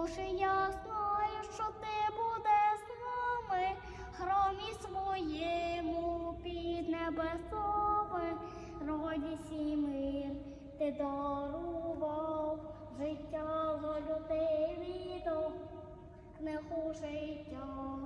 Боже, я знаю, що ти буде з нами, громі своєму під небесами, родість і мир ти дарував життя за людей віддав, книгу життя.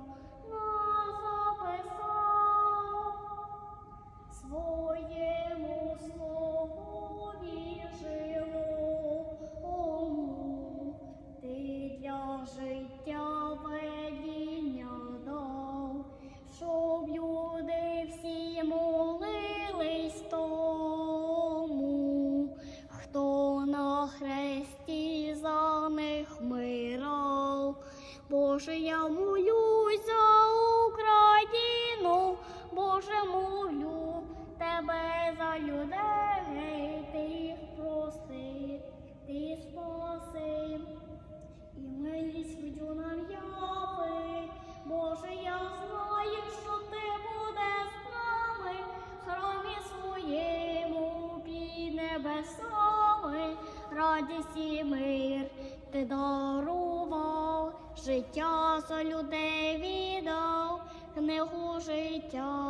Боже, я молюсь за Україну, Боже, молю тебе за людей, ти їх прости, ти спаси. І милість видю нам яви, Боже, я знаю, що ти будеш з нами, в храмі своєму під небесами, радість і мир життя за людей віддав, книгу життя.